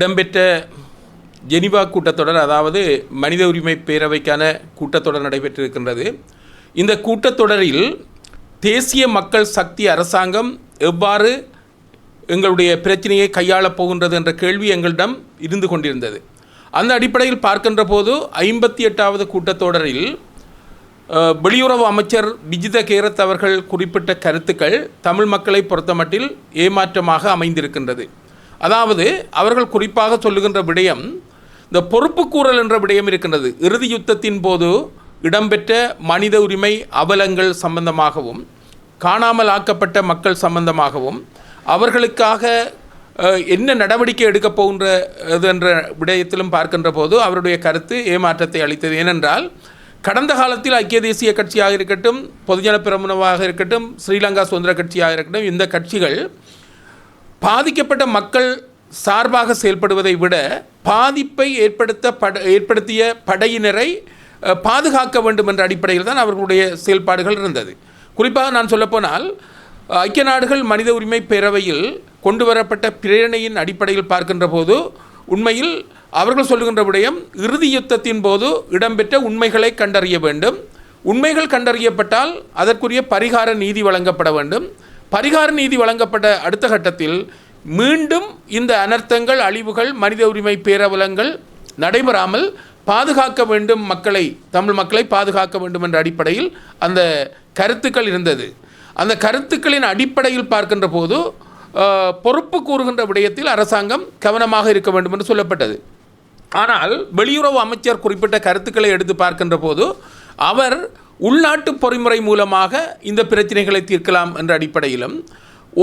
இடம்பெற்ற ஜெனிவா கூட்டத்தொடர் அதாவது மனித உரிமை பேரவைக்கான கூட்டத்தொடர் நடைபெற்றிருக்கின்றது. இந்த கூட்டத்தொடரில் தேசிய மக்கள் சக்தி அரசாங்கம் எவ்வாறு எங்களுடைய பிரச்சனையை கையாளப் போகின்றது என்ற கேள்வி எங்களிடம் இருந்து கொண்டிருந்தது. அந்த அடிப்படையில் பார்க்கின்ற போது ஐம்பத்தி எட்டாவது கூட்டத்தொடரில் வெளியுறவு அமைச்சர் விஜித கேரத் அவர்கள் குறிப்பிட்ட கருத்துக்கள் தமிழ் மக்களை பொறுத்தமட்டில் ஏமாற்றமாக அமைந்திருக்கின்றது. அதாவது அவர்கள் குறிப்பாக சொல்லுகின்ற விடயம் இந்த பொறுப்புக்கூறல் என்ற விடயம் இருக்கின்றது. இறுதி யுத்தத்தின் போது இடம்பெற்ற மனித உரிமை அவலங்கள் சம்பந்தமாகவும் காணாமல் ஆக்கப்பட்ட மக்கள் சம்பந்தமாகவும் அவர்களுக்காக என்ன நடவடிக்கை எடுக்கப் போகின்றது என்ற விடயத்திலும் பார்க்கின்ற போது அவருடைய கருத்து ஏமாற்றத்தை அளித்தது. ஏனென்றால் கடந்த காலத்தில் ஐக்கிய தேசிய கட்சியாக இருக்கட்டும் பொதுஜன பிரமுனவாக இருக்கட்டும் ஸ்ரீலங்கா சுதந்திர கட்சியாக இருக்கட்டும் இந்த கட்சிகள் பாதிக்கப்பட்ட மக்கள் சார்பாக செயல்படுவதை விட பாதிப்பை ஏற்படுத்த பட ஏற்படுத்திய படையினரை பாதுகாக்க வேண்டும் என்ற அடிப்படையில் தான் அவர்களுடைய செயல்பாடுகள் இருந்தது. குறிப்பாக நான் சொல்லப்போனால் ஐக்கிய நாடுகள் மனித உரிமை பேரவையில் கொண்டு வரப்பட்ட பிரேரணையின் அடிப்படையில் பார்க்கின்ற போது உண்மையில் அவர்கள் சொல்லுகின்ற விடயம் இறுதி யுத்தத்தின் போது இடம்பெற்ற உண்மைகளை கண்டறிய வேண்டும். உண்மைகள் கண்டறியப்பட்டால் அதற்குரிய பரிகார நீதி வழங்கப்பட வேண்டும். பரிகார நீதி வழங்கப்பட்ட அடுத்த கட்டத்தில் மீண்டும் இந்த அனர்த்தங்கள் அழிவுகள் மனித உரிமை பேரவலங்கள் நடைபெறாமல் பாதுகாக்க வேண்டும் மக்களை தமிழ் மக்களை பாதுகாக்க வேண்டும் என்ற அடிப்படையில் அந்த கருத்துக்கள் இருந்தது. அந்த கருத்துக்களின் அடிப்படையில் பார்க்கின்ற போது பொறுப்பு கூறுகின்ற விடயத்தில் அரசாங்கம் கவனமாக இருக்க வேண்டும் என்று சொல்லப்பட்டது. ஆனால் வெளியுறவு அமைச்சர் குறிப்பிட்ட கருத்துக்களை எடுத்து பார்க்கின்ற போது அவர் உள்நாட்டு பொறிமுறை மூலமாக இந்த பிரச்சனைகளை தீர்க்கலாம் என்ற அடிப்படையிலும்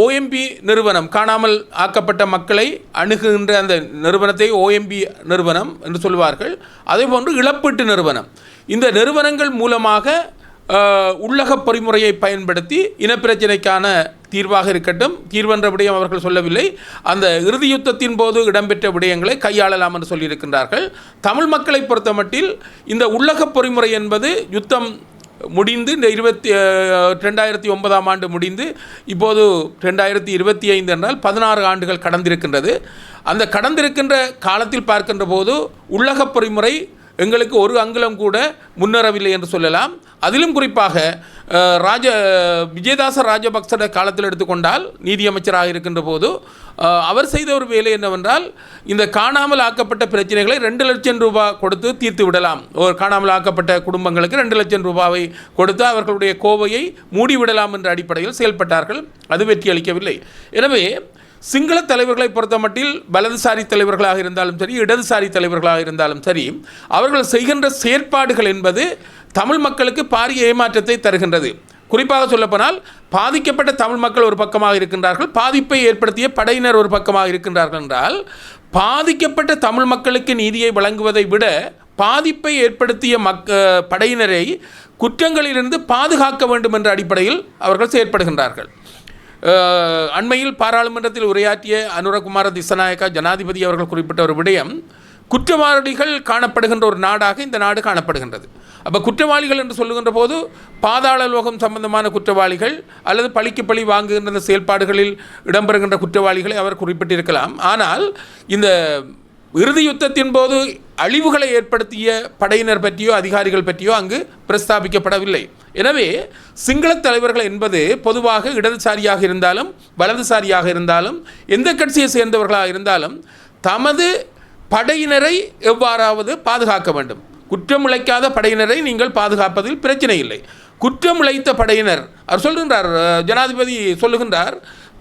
ஓஎம்பி நிறுவனம் காணாமல் ஆக்கப்பட்ட மக்களை அணுகுகின்ற அந்த நிறுவனத்தை ஓஎம்பி நிறுவனம் என்று சொல்வார்கள். அதேபோன்று இழப்பீட்டு நிறுவனம். இந்த நிறுவனங்கள் மூலமாக உள்ளக பொறிமுறையை பயன்படுத்தி இனப்பிரச்சினைக்கான தீர்வாக இருக்கட்டும். தீர்வென்ற விடயம் அவர்கள் சொல்லவில்லை. அந்த இறுதி யுத்தத்தின் போது இடம்பெற்ற விடயங்களை கையாளலாம் என்று சொல்லியிருக்கின்றார்கள். தமிழ் மக்களை பொறுத்தமட்டில் இந்த உள்ளக பொறிமுறை என்பது யுத்தம் முடிந்து இந்த இருபத்தி ரெண்டாயிரத்தி ஒன்பதாம் ஆண்டு முடிந்து இப்போது ரெண்டாயிரத்தி இருபத்தி ஐந்து என்றால் பதினாறு ஆண்டுகள் கடந்திருக்கின்றது. அந்த கடந்திருக்கின்ற காலத்தில் பார்க்கின்ற போது உள்ளக பொறிமுறை எங்களுக்கு ஒரு அங்குலம் கூட முன்னேறவில்லை என்று சொல்லலாம். அதிலும் குறிப்பாக ராஜ விஜயதாச ராஜபக்சட காலத்தில் எடுத்துக்கொண்டால் நீதியமைச்சராக இருக்கின்ற போது அவர் செய்த ஒரு வேலை என்னவென்றால் இந்த காணாமல் ஆக்கப்பட்ட பிரச்சனைகளை ரெண்டு லட்சம் ரூபாய் கொடுத்து தீர்த்து விடலாம். ஒரு காணாமல் ஆக்கப்பட்ட குடும்பங்களுக்கு ரெண்டு லட்சம் ரூபாவை கொடுத்து அவர்களுடைய கோவையை மூடிவிடலாம் என்ற அடிப்படையில் செயல்பட்டார்கள். அது வெற்றி அளிக்கவில்லை. எனவே சிங்கள தலைவர்களை பொறுத்தமட்டில் வலதுசாரி தலைவர்களாக இருந்தாலும் சரி இடதுசாரி தலைவர்களாக இருந்தாலும் சரி அவர்கள் செய்கின்ற செயற்பாடுகள் என்பது தமிழ் மக்களுக்கு பாரிய ஏமாற்றத்தை தருகின்றது. குறிப்பாக சொல்லப்போனால் பாதிக்கப்பட்ட தமிழ் மக்கள் ஒரு பக்கமாக இருக்கின்றார்கள் பாதிப்பை ஏற்படுத்திய படையினர் ஒரு பக்கமாக இருக்கின்றார்கள் என்றால் பாதிக்கப்பட்ட தமிழ் மக்களுக்கு நீதியை வழங்குவதை விட பாதிப்பை ஏற்படுத்திய மக்க படையினரை குற்றங்களிலிருந்து பாதுகாக்க வேண்டும் என்ற அடிப்படையில் அவர்கள் செயற்படுகின்றார்கள். அண்மையில் பாராளுமன்றத்தில் உரையாற்றிய அனுரகுமார திசநாயக்கா ஜனாதிபதி அவர்கள் குறிப்பிட்ட ஒரு விடயம் குற்றவாளிகள் காணப்படுகின்ற ஒரு நாடாக இந்த நாடு காணப்படுகின்றது. அப்போ குற்றவாளிகள் என்று சொல்லுகின்ற போது பாதாள லோகம் சம்பந்தமான குற்றவாளிகள் அல்லது பழிக்கு பழி வாங்குகின்ற இந்த செயல்பாடுகளில் இடம்பெறுகின்ற குற்றவாளிகளை அவர் குறிப்பிட்டிருக்கலாம். ஆனால் இந்த இறுதி யுத்தத்தின் போது அழிவுகளை ஏற்படுத்திய படையினர் பற்றியோ அதிகாரிகள் பற்றியோ அங்கு பிரஸ்தாபிக்கப்படவில்லை. எனவே சிங்கள தலைவர்கள் என்பது பொதுவாக இடதுசாரியாக இருந்தாலும் வலதுசாரியாக இருந்தாலும் எந்த கட்சியை சேர்ந்தவர்களாக இருந்தாலும் தமது படையினரை எவ்வாறாவது பாதுகாக்க வேண்டும். குற்றம் இழைக்காத படையினரை நீங்கள் பாதுகாப்பதில் பிரச்சனை இல்லை. குற்றமிழைத்த படையினர் அவர் சொல்கின்றார் ஜனாதிபதி சொல்லுகின்றார்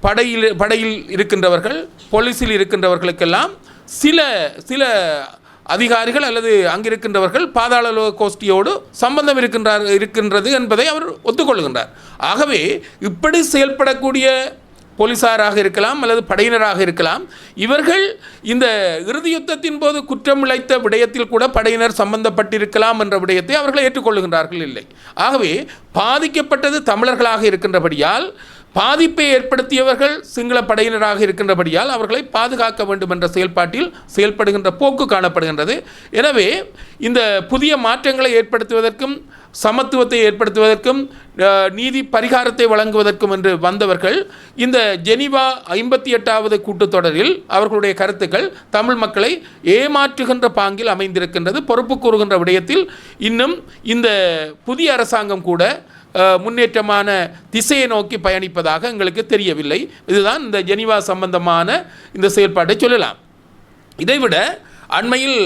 படையில் படையில் இருக்கின்றவர்கள் போலீஸில் இருக்கின்றவர்களுக்கெல்லாம் சில சில அதிகாரிகள் அல்லது அங்கிருக்கின்றவர்கள் பாதாள கோஷ்டியோடு சம்பந்தம் இருக்கின்றார் இருக்கின்றது என்பதை அவர் ஒத்துக்கொள்கின்றார். ஆகவே இப்படி செயல்படக்கூடிய போலீசாராக இருக்கலாம் அல்லது படையினராக இருக்கலாம். இவர்கள் இந்த இறுதி யுத்தத்தின் போது குற்றம் இழைத்த விடயத்தில் கூட படையினர் சம்பந்தப்பட்டிருக்கலாம் என்ற விடயத்தை அவர்கள் ஏற்றுக்கொள்கின்றார்கள் இல்லை. ஆகவே பாதிக்கப்பட்டது தமிழர்களாக இருக்கின்றபடியால் பாதிப்பை ஏற்படுத்தியவர்கள் சிங்கள படையினராக இருக்கின்றபடியால் அவர்களை பாதுகாக்க வேண்டும் என்ற செயல்பாட்டில் செயல்படுகின்ற போக்கு காணப்படுகின்றது. எனவே இந்த புதிய மாற்றங்களை ஏற்படுத்துவதற்கும் சமத்துவத்தை ஏற்படுத்துவதற்கும் நீதி பரிகாரத்தை வழங்குவதற்கும் என்று வந்தவர்கள் இந்த ஜெனிவா ஐம்பத்தி எட்டாவது கூட்டத்தொடரில் அவர்களுடைய கருத்துக்கள் தமிழ் மக்களை ஏமாற்றுகின்ற பாங்கில் அமைந்திருக்கின்றது பொறுப்பு கூறுகின்ற விடயத்தில் இன்னும் இந்த புதிய அரசாங்கம் கூட முன்னேற்றமான திசையை நோக்கி பயணிப்பதாக எங்களுக்கு தெரியவில்லை. இதுதான் இந்த ஜெனிவா சம்பந்தமான இந்த செயல்பாட்டை சொல்லலாம். இதைவிட அண்மையில்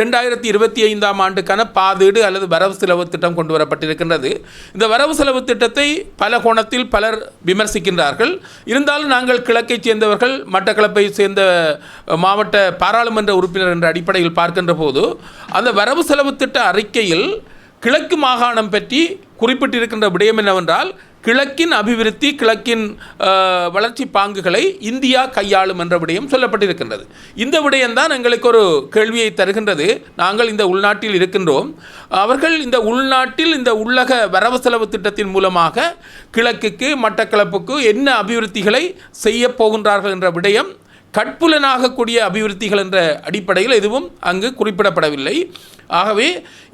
ரெண்டாயிரத்தி இருபத்தி ஐந்தாம் ஆண்டுக்கான பாதீடு அல்லது வரவு செலவு திட்டம் கொண்டு வரப்பட்டிருக்கின்றது. இந்த வரவு செலவு திட்டத்தை பல கோணத்தில் பலர் விமர்சிக்கின்றார்கள். இருந்தாலும் நாங்கள் கிழக்கைச் சேர்ந்தவர்கள் மட்டக்களப்பை சேர்ந்த மாவட்ட பாராளுமன்ற உறுப்பினர் என்ற அடிப்படையில் பார்க்கின்ற போது அந்த வரவு செலவு திட்ட அறிக்கையில் கிழக்கு மாகாணம் பற்றி குறிப்பிட்டிருக்கின்ற விடயம் என்னவென்றால் கிழக்கின் அபிவிருத்தி கிழக்கின் வளர்ச்சி பாங்குகளை இந்தியா கையாளும் என்ற விடயம் சொல்லப்பட்டிருக்கின்றது. இந்த விடயம்தான் எங்களுக்கு ஒரு கேள்வியை தருகின்றது. நாங்கள் இந்த உள்நாட்டில் இருக்கின்றோம். அவர்கள் இந்த உள்நாட்டில் இந்த உள்ளக வரவு செலவு திட்டத்தின் மூலமாக கிழக்குக்கு மட்டக்களப்புக்கு என்ன அபிவிருத்திகளை செய்ய போகின்றார்கள் என்ற விடயம் கட்புலனாகக்கூடிய அபிவிருத்திகள் என்ற அடிப்படையில் எதுவும் அங்கு குறிப்பிடப்படவில்லை. ஆகவே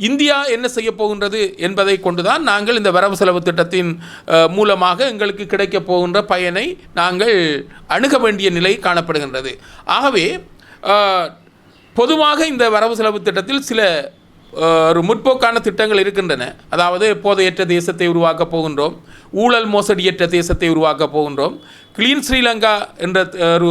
இந்தியா என்ன செய்ய போகின்றது என்பதை கொண்டுதான் நாங்கள் இந்த வரவு செலவு திட்டத்தின் மூலமாக எங்களுக்கு கிடைக்கப் போகின்ற பயனை நாங்கள் அணுக வேண்டிய நிலை காணப்படுகின்றது. ஆகவே பொதுவாக இந்த வரவு செலவு திட்டத்தில் சில ஒரு முற்போக்கான திட்டங்கள் இருக்கின்றன. அதாவது போதையற்ற தேசத்தை உருவாக்கப் போகின்றோம் ஊழல் மோசடியற்ற தேசத்தை உருவாக்கப் போகின்றோம். கிளீன் ஸ்ரீலங்கா என்ற ஒரு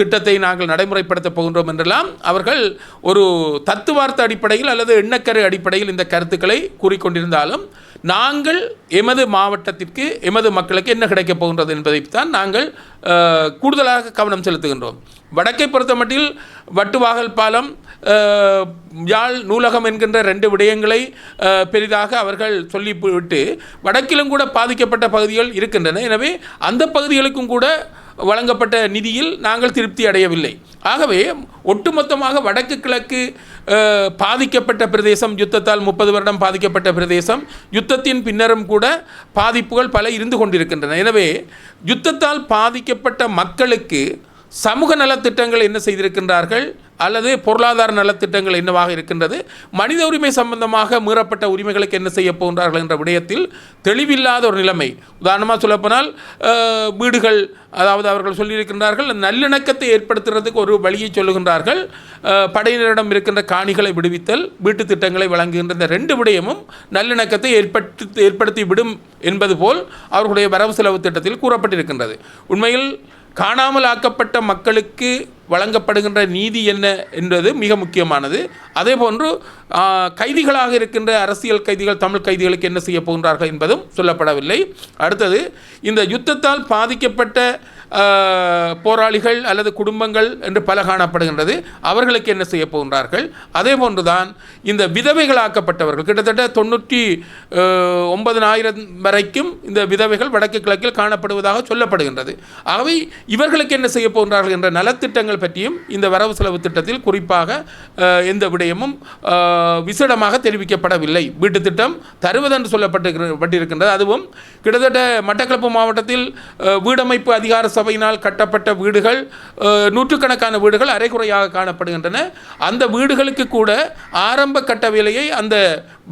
திட்டத்தை நாங்கள் நடைமுறைப்படுத்தப் போகின்றோம் என்றெல்லாம் அவர்கள் ஒரு தத்துவார்த்த அடிப்படையில் அல்லது எண்ணக்கரு அடிப்படையில் இந்த கருத்துக்களை கூறிக்கொண்டிருந்தாலும் நாங்கள் எமது மாவட்டத்திற்கு எமது மக்களுக்கு என்ன கிடைக்கப் போகின்றது என்பதைத்தான் நாங்கள் கூடுதலாக கவனம் செலுத்துகின்றோம். வடக்கை பொறுத்தமட்டில் வட்டுவாகல் பாலம் யாழ் நூலகம் என்கின்ற ரெண்டு விடயங்களை பெரிதாக அவர்கள் சொல்லிவிட்டு வடக்கிலும் கூட பாதிக்கப்பட்ட பகுதிகள் இருக்கின்றன. எனவே அந்த பகுதிகளுக்கும் கூட வழங்கப்பட்ட நிதியில் நாங்கள் திருப்தி அடையவில்லை. ஆகவே ஒட்டுமொத்தமாக வடக்கு கிழக்கு பாதிக்கப்பட்ட பிரதேசம் யுத்தத்தால் முப்பது வருடம் பாதிக்கப்பட்ட பிரதேசம் யுத்தத்தின் பின்னரும் கூட பாதிப்புகள் பல இருந்து கொண்டிருக்கின்றன. எனவே யுத்தத்தால் பாதிக்கப்பட்ட மக்களுக்கு சமூக நலத்திட்டங்கள் என்ன செய்திருக்கின்றார்கள்? அல்லது பொருளாதார நலத்திட்டங்கள் என்னவாக இருக்கின்றது? மனித உரிமை சம்பந்தமாக மீறப்பட்ட உரிமைகளுக்கு என்ன செய்ய போகின்றார்கள் என்ற விடயத்தில் தெளிவில்லாத ஒரு நிலைமை. உதாரணமாக சொல்லப்போனால் வீடுகள் அதாவது அவர்கள் சொல்லியிருக்கின்றார்கள் நல்லிணக்கத்தை ஏற்படுத்துறதுக்கு ஒரு வழியை சொல்லுகின்றார்கள். படையினரிடம் இருக்கின்ற காணிகளை விடுவித்தல் வீட்டு திட்டங்களை வழங்குகின்ற இந்த ரெண்டு விடயமும் நல்லிணக்கத்தை ஏற்படுத்தி ஏற்படுத்தி விடும் என்பது போல் அவர்களுடைய வரவு செலவு திட்டத்தில் கூறப்பட்டிருக்கின்றது. உண்மையில் காணாமல் ஆக்கப்பட்ட மக்களுக்கு வழங்கப்படுகின்ற நீதி என்ன என்பது மிக முக்கியமானது. அதே போன்று கைதிகளாக இருக்கின்ற அரசியல் கைதிகள் தமிழ் கைதிகளுக்கு என்ன செய்ய போகின்றார்கள் என்பதும் சொல்லப்படவில்லை. அடுத்தது இந்த யுத்தத்தால் பாதிக்கப்பட்ட போராளிகள் அல்லது குடும்பங்கள் என்று பல காணப்படுகின்றது. அவர்களுக்கு என்ன செய்ய போகின்றார்கள்? அதே போன்றுதான் இந்த விதவைகளாக்கப்பட்டவர்கள் கிட்டத்தட்ட தொண்ணூற்றி ஒன்பதனாயிரம் வரைக்கும் இந்த விதவைகள் வடக்கு கிழக்கில் காணப்படுவதாக சொல்லப்படுகின்றது. ஆகவே இவர்களுக்கு என்ன செய்ய போகின்றார்கள் என்ற நலத்திட்டங்கள் பற்றியும் இந்த வரவு செலவு திட்டத்தில் குறிப்பாக எந்த விடயமும் விசடமாக விசேடமாக தெரிவிக்கப்படவில்லை. வீட்டு திட்டம் தருவதென்று சொல்லப்பட்டு பட்டிருக்கின்றது. அதுவும் கிட்டத்தட்ட மட்டக்களப்பு மாவட்டத்தில் வீடமைப்பு அதிகார சபையினால் கட்டப்பட்ட வீடுகள் நூற்றுக்கணக்கான வீடுகள் அரைகுறையாக காணப்படுகின்றன. அந்த வீடுகளுக்கு கூட ஆரம்ப கட்ட விலையை அந்த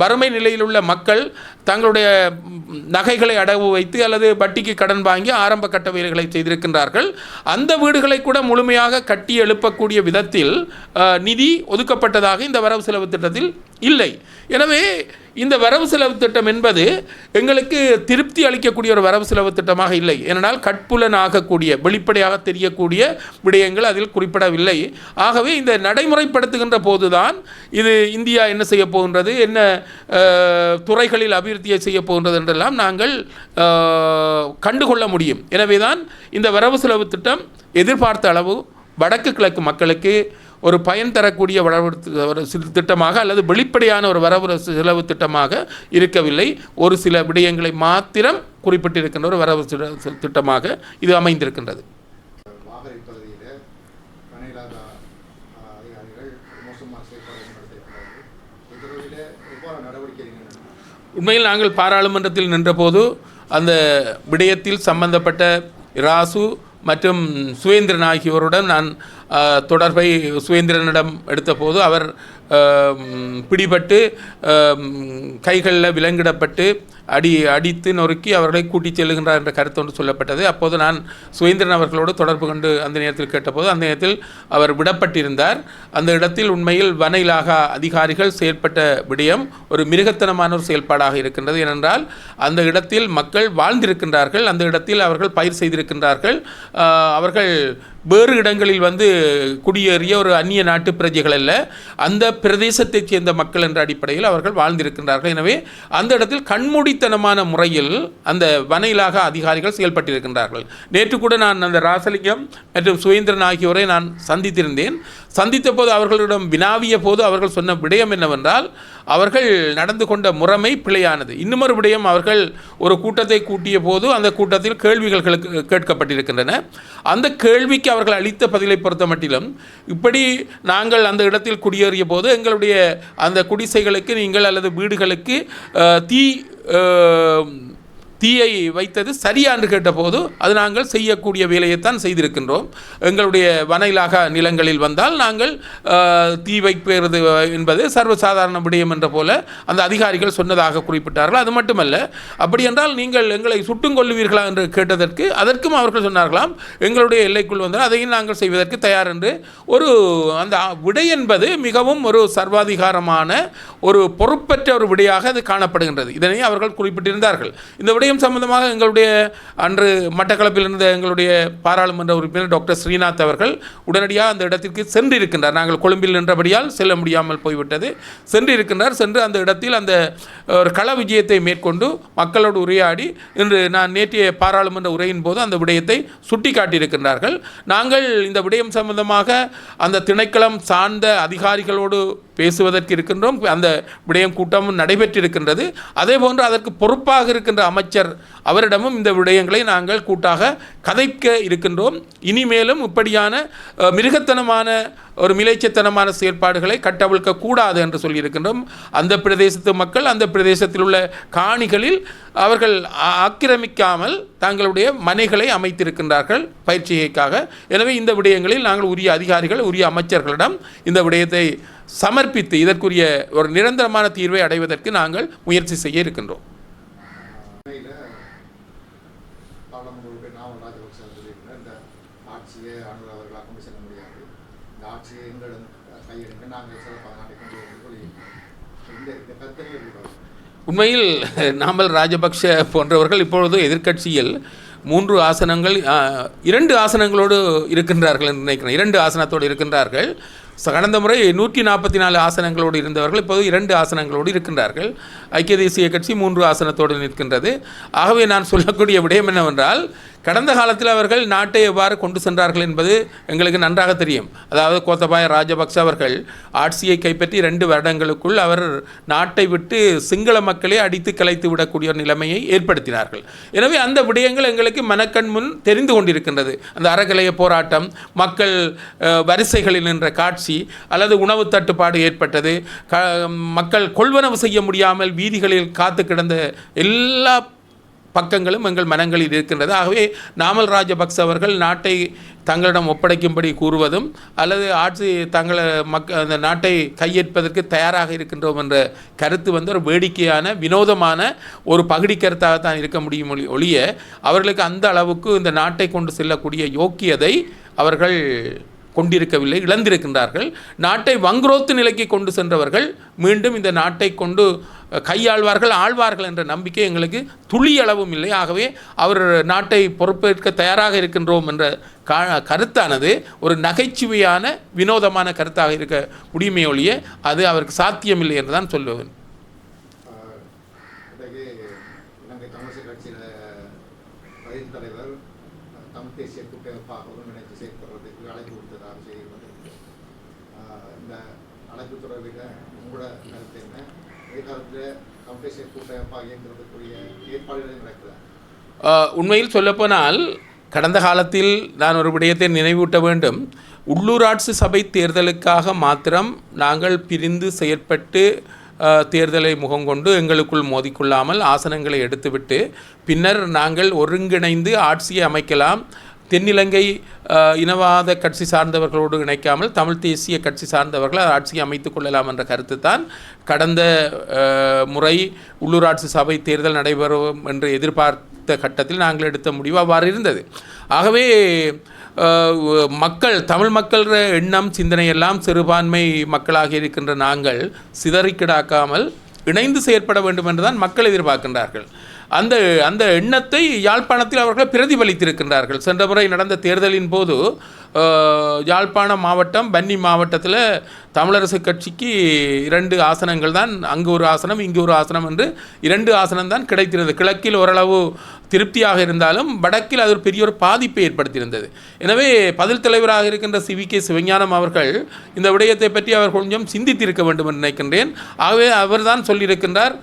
வறுமை நிலையில் உள்ள மக்கள் தங்களுடைய நகைகளை அடவு வைத்து அல்லது வட்டிக்கு கடன் வாங்கி ஆரம்ப கட்ட வேலைகளை செய்திருக்கின்றார்கள். அந்த வீடுகளை கூட முழுமையாக கட்டி எழுப்பக்கூடிய விதத்தில் நிதி ஒதுக்கப்பட்டதாக இந்த வரவு செலவு திட்டத்தில் இல்லை. எனவே இந்த வரவு செலவு திட்டம் என்பது எங்களுக்கு திருப்தி அளிக்கக்கூடிய ஒரு வரவு செலவு திட்டமாக இல்லை. ஏனென்றால் கட்புலன் ஆகக்கூடிய வெளிப்படையாக தெரியக்கூடிய விடயங்கள் அதில் குறிப்பிடவில்லை. ஆகவே இந்த நடைமுறைப்படுத்துகின்ற போதுதான் இது இந்தியா என்ன செய்ய போகின்றது என்ன துறைகளில் அபி அபிவிருத்தியை செய்ய போகின்றது என்றெல்லாம் நாங்கள் கண்டுகொள்ள முடியும். எனவே தான் இந்த வரவு செலவு திட்டம் எதிர்பார்த்த அளவு வடக்கு கிழக்கு மக்களுக்கு ஒரு பயன் தரக்கூடிய வரவு ஒரு திட்டமாக அல்லது வெளிப்படையான ஒரு வரவு செலவு திட்டமாக இருக்கவில்லை. ஒரு சில விடயங்களை மாத்திரம் குறிப்பிட்டிருக்கின்ற ஒரு வரவு திட்டமாக இது அமைந்திருக்கின்றது. உண்மையில் நாங்கள் பாராளுமன்றத்தில் நின்றபோது அந்த விடயத்தில் சம்பந்தப்பட்ட ராசு மற்றும் சுவேந்திரன் ஆகியோருடன் நான் தொடர்பை சுவேந்திரனிடம் எடுத்தபோது அவர் பிடிபட்டு கைகளில் விலங்கிடப்பட்டு அடி அடித்து நொறுக்கி அவர்களை கூட்டிச் செல்லுகின்றார் என்ற கருத்து ஒன்று சொல்லப்பட்டது. அப்போது நான் சுவேந்திரன் அவர்களோடு தொடர்பு கொண்டு அந்த நேரத்தில் கேட்டபோது அந்த நேரத்தில் அவர் விடப்பட்டிருந்தார். அந்த இடத்தில் உண்மையில் வன இலாகா அதிகாரிகள் செயற்பட்ட விடயம் ஒரு மிருகத்தனமான ஒரு செயல்பாடாக இருக்கின்றது. ஏனென்றால் அந்த இடத்தில் மக்கள் வாழ்ந்திருக்கின்றார்கள். அந்த இடத்தில் அவர்கள் பயிர் செய்திருக்கின்றார்கள். அவர்கள் வேறு இடங்களில் வந்து குடியேறிய ஒரு அந்நிய நாட்டு பிரஜைகள் அல்ல அந்த பிரதேசத்தைச் சேர்ந்த மக்கள் என்ற அடிப்படையில் அவர்கள் வாழ்ந்திருக்கின்றார்கள். எனவே அந்த இடத்தில் கண்மூடித்தனமான முறையில் அந்த வன அதிகாரிகள் செயல்பட்டிருக்கின்றார்கள். நேற்று கூட நான் அந்த ராசலிங்கம் மற்றும் சுவேந்திரன் ஆகியோரை நான் சந்தித்திருந்தேன். சந்தித்த போது அவர்களிடம் வினாவிய போது அவர்கள் சொன்ன விடயம் என்னவென்றால் அவர்கள் நடந்து கொண்ட முறைமை பிழையானது. இன்னுமொரு விடயம் அவர்கள் ஒரு கூட்டத்தை கூட்டிய போது அந்த கூட்டத்தில் கேள்விகள் கேட்கப்பட்டிருக்கின்றன. அந்த கேள்விக்கு அவர்கள் அளித்த பதிலை பொறுத்த மட்டிலும் இப்படி நாங்கள் அந்த இடத்தில் குடியேறிய போது எங்களுடைய அந்த குடிசைகளுக்கு நீங்கள் அல்லது வீடுகளுக்கு தீ தீயை வைத்தது சரியா என்று கேட்டபோது அது நாங்கள் செய்யக்கூடிய வேலையைத்தான் செய்திருக்கின்றோம். எங்களுடைய வன இலாகா நிலங்களில் வந்தால் நாங்கள் தீ வைப்பது என்பது சர்வசாதாரண விடயம் என்ற போல அந்த அதிகாரிகள் சொன்னதாக குறிப்பிட்டார்கள். அது மட்டுமல்ல அப்படி என்றால் நீங்கள் எங்களை சுட்டுங் கொள்ளுவீர்களா என்று கேட்டதற்கு அதற்கும் அவர்கள் சொன்னார்களாம். எங்களுடைய எல்லைக்குள் வந்தால் அதையும் நாங்கள் செய்வதற்கு தயார் என்று. ஒரு அந்த விடை என்பது மிகவும் ஒரு சர்வாதிகாரமான ஒரு பொறுப்பற்ற ஒரு விடையாக அது காணப்படுகின்றது. இதனை அவர்கள் குறிப்பிட்டிருந்தார்கள். இந்த விடயம் சம்பந்தமாக எங்களுடைய அன்று மட்டக்களப்பில் இருந்த எங்களுடைய பாராளுமன்ற உறுப்பினர் டாக்டர் ஸ்ரீநாத் அவர்கள் உடனடியாக அந்த இடத்திற்கு சென்றிருக்கின்றார். நாங்கள் கொழும்பில் நின்றபடியால் செல்ல முடியாமல் போய்விட்டது. சென்றிருக்கின்றார். சென்று அந்த இடத்தில் அந்த ஒரு கள விஜயத்தை மேற்கொண்டு மக்களோடு உரையாடி இன்று நான் நேற்றைய பாராளுமன்ற உரையின் போது அந்த விடயத்தை சுட்டிக்காட்டியிருக்கின்றார்கள். நாங்கள் இந்த விடயம் சம்பந்தமாக அந்த திணைக்களம் சார்ந்த அதிகாரிகளோடு பேசுவதற்கு இருக்கின்றோம். அந்த விடயம் கூட்டமும் நடைபெற்றிருக்கின்றது. அதே போன்று அதற்கு பொறுப்பாக இருக்கின்ற அமைச்சர் அவரிடமும் இந்த விடயங்களை நாங்கள் கூட்டாக கதைக்க இருக்கின்றோம். இனிமேலும் இப்படியான மிருகத்தனமான ஒரு மிலைச்சத்தனமான செயற்பாடுகளை கட்டவிழ்க்க கூடாது என்று சொல்லியிருக்கின்றோம். அந்த பிரதேசத்து மக்கள் அந்த பிரதேசத்தில் உள்ள காணிகளில் அவர்கள் ஆக்கிரமிக்காமல் தங்களுடைய மனைகளை அமைத்திருக்கின்றார்கள் பயிற்சிகைக்காக எனவே இந்த விடயங்களில் நாங்கள் உரிய அதிகாரிகள் உரிய அமைச்சர்களிடம் இந்த விடயத்தை சமர்ப்பித்து இதற்குரிய ஒரு நிரந்தரமான தீர்வை அடைவதற்கு நாங்கள் முயற்சி செய்ய இருக்கின்றோம். உண்மையில் நாமல் ராஜபக்ஷ போன்றவர்கள் இப்பொழுது எதிர்க்கட்சியில் மூன்று ஆசனங்கள் இரண்டு ஆசனங்களோடு இருக்கின்றார்கள் என்று நினைக்கிறேன். இரண்டு ஆசனத்தோடு இருக்கின்றார்கள். கடந்த முறை நூற்றி நாற்பத்தி நாலு ஆசனங்களோடு இருந்தவர்கள் இப்போது இரண்டு ஆசனங்களோடு இருக்கின்றார்கள். ஐக்கிய தேசிய கட்சி மூன்று ஆசனத்தோடு நிற்கின்றது. ஆகவே நான் சொல்லக்கூடிய விடயம் என்னவென்றால் கடந்த காலத்தில் அவர்கள் நாட்டை எவ்வாறு கொண்டு சென்றார்கள் என்பது எங்களுக்கு நன்றாக தெரியும். அதாவது கோத்தபாய ராஜபக்ச அவர்கள் ஆட்சியை கைப்பற்றி ரெண்டு வருடங்களுக்குள் அவர் நாட்டை விட்டு சிங்கள மக்களை அடித்து கலைத்து விடக்கூடிய ஒரு நிலைமையை ஏற்படுத்தினார்கள். எனவே அந்த விடயங்கள் எங்களுக்கு மனக்கண் முன் தெரிந்து கொண்டிருக்கின்றது. அந்த அறக்கலைய போராட்டம் மக்கள் வரிசைகளில் நின்ற காட்சி அல்லது உணவு தட்டுப்பாடு ஏற்பட்டது க மக்கள் கொள்வனவு செய்ய முடியாமல் வீதிகளில் காத்து கிடந்த எல்லா பக்கங்களும் எங்கள் மனங்களில் இருக்கின்றது. ஆகவே நாமல் ராஜபக்ச அவர்கள் நாட்டை தங்களிடம் ஒப்படைக்கும்படி கூறுவதும் அல்லது ஆட்சி தங்களை மக்க அந்த நாட்டை கையேற்பதற்கு தயாராக இருக்கின்றோம் என்ற கருத்து வந்து ஒரு வேடிக்கையான வினோதமான ஒரு பகுடி கருத்தாகத்தான் இருக்க முடியும் ஒழி- ஒழிய அவர்களுக்கு அந்த அளவுக்கு இந்த நாட்டை கொண்டு செல்லக்கூடிய யோக்கியதை அவர்கள் கொண்டிருக்கவில்லை இழந்திருக்கின்றார்கள். நாட்டை வங்குரோத்து நிலைக்கு கொண்டு சென்றவர்கள் மீண்டும் இந்த நாட்டை கொண்டு கையாள்வார்கள் ஆழ்வார்கள் என்ற நம்பிக்கை எங்களுக்கு துளி அளவும் இல்லை. ஆகவே அவர் நாட்டை பொறுப்பேற்க தயாராக இருக்கின்றோம் என்ற கா கருத்தானது ஒரு நகைச்சுவையான வினோதமான கருத்தாக இருக்க முடியுமே ஒழிய அது அவருக்கு சாத்தியமில்லை என்று தான் சொல்லுவேன். உண்மையில் சொல்லப்போனால் கடந்த காலத்தில் நான் ஒரு விடயத்தை நினைவூட்ட வேண்டும். உள்ளூராட்சி சபை தேர்தலுக்காக மாத்திரம் நாங்கள் பிரிந்து செயற்பட்டு தேர்தலை முகங்கொண்டு எங்களுக்குள் மோதிக்கொள்ளாமல் ஆசனங்களை எடுத்துவிட்டு பின்னர் நாங்கள் ஒருங்கிணைந்து ஆட்சியை அமைக்கலாம். தென்னிலங்கை இனவாத கட்சி சார்ந்தவர்களோடு இணைக்காமல் தமிழ் தேசிய கட்சி சார்ந்தவர்கள் ஆட்சியை அமைத்துக் கொள்ளலாம் என்ற கருத்து தான் கடந்த முறை உள்ளூராட்சி சபை தேர்தல் நடைபெறும் என்று எதிர்பார்த்த கட்டத்தில் நாங்கள் எடுத்த முடிவு அவ்வாறு இருந்தது. ஆகவே மக்கள் தமிழ் மக்கள் எண்ணம் சிந்தனை எல்லாம் சிறுபான்மை மக்களாக இருக்கின்ற நாங்கள் சிதறிக்கிடாக்காமல் இணைந்து செயற்பட வேண்டும் என்றுதான் மக்கள் எதிர்பார்க்கின்றார்கள். அந்த அந்த எண்ணத்தை யாழ்ப்பாணத்தில் அவர்கள் பிரதிபலித்திருக்கின்றார்கள். சென்ற முறை நடந்த தேர்தலின் போது யாழ்ப்பாணம் மாவட்டம் பன்னி மாவட்டத்தில் தமிழரசு கட்சிக்கு இரண்டு ஆசனங்கள் தான் அங்கு ஒரு ஆசனம் இங்கு ஒரு ஆசனம் என்று இரண்டு ஆசனம் தான் கிடைத்திருந்தது. கிழக்கில் ஓரளவு திருப்தியாக இருந்தாலும் வடக்கில் அது ஒரு பெரிய ஒரு பாதிப்பை ஏற்படுத்தியிருந்தது. எனவே பதில் தலைவராக இருக்கின்ற சி வி கே சிவஞானம் அவர்கள் இந்த விடயத்தை பற்றி அவர் கொஞ்சம் சிந்தித்திருக்க வேண்டும் என்று நினைக்கின்றேன். ஆகவே அவர்தான் சொல்லியிருக்கின்றார்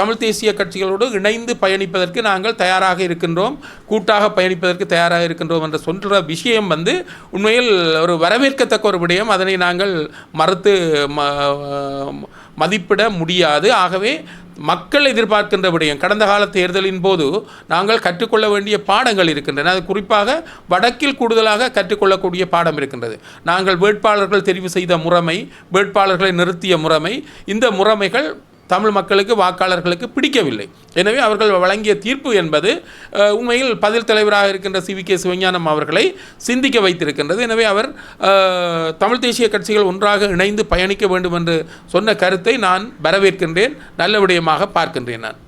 தமிழ் தேசிய கட்சிகளோடு இணைந்து பயணிப்பதற்கு நாங்கள் தயாராக இருக்கின்றோம் கூட்டாக பயணிப்பதற்கு தயாராக இருக்கின்றோம் என்று சொல்கிற விஷயம் வந்து உண்மையில் ஒரு வரவேற்கத்தக்க ஒரு விடயம். அதனை நாங்கள் மறுத்து ம- மதிப்பிட முடியாது. ஆகவே மக்கள் எதிர்பார்க்கின்ற விடயம். கடந்த கால தேர்தலின் போது நாங்கள் கற்றுக்கொள்ள வேண்டிய பாடங்கள் இருக்கின்றன. அது குறிப்பாக வடக்கில் கூடுதலாக கற்றுக்கொள்ளக்கூடிய பாடம் இருக்கின்றது. நாங்கள் வேட்பாளர்கள் தெரிவு செய்த முறைமை வேட்பாளர்களை நிறுத்திய முறைமை இந்த முறைமைகள் தமிழ் மக்களுக்கு வாக்காளர்களுக்கு பிடிக்கவில்லை. எனவே அவர்கள் வழங்கிய தீர்ப்பு என்பது உண்மையில் பதில் தலைவராக இருக்கின்ற சி. வி. கே. சிவஞானம் அவர்களை சிந்திக்க வைத்திருக்கின்றது. எனவே அவர் தமிழ் தேசிய கட்சிகள் ஒன்றாக இணைந்து பயணிக்க வேண்டும் என்று சொன்ன கருத்தை நான் வரவேற்கின்றேன். நல்ல விடயமாக பார்க்கின்றேன் நான்.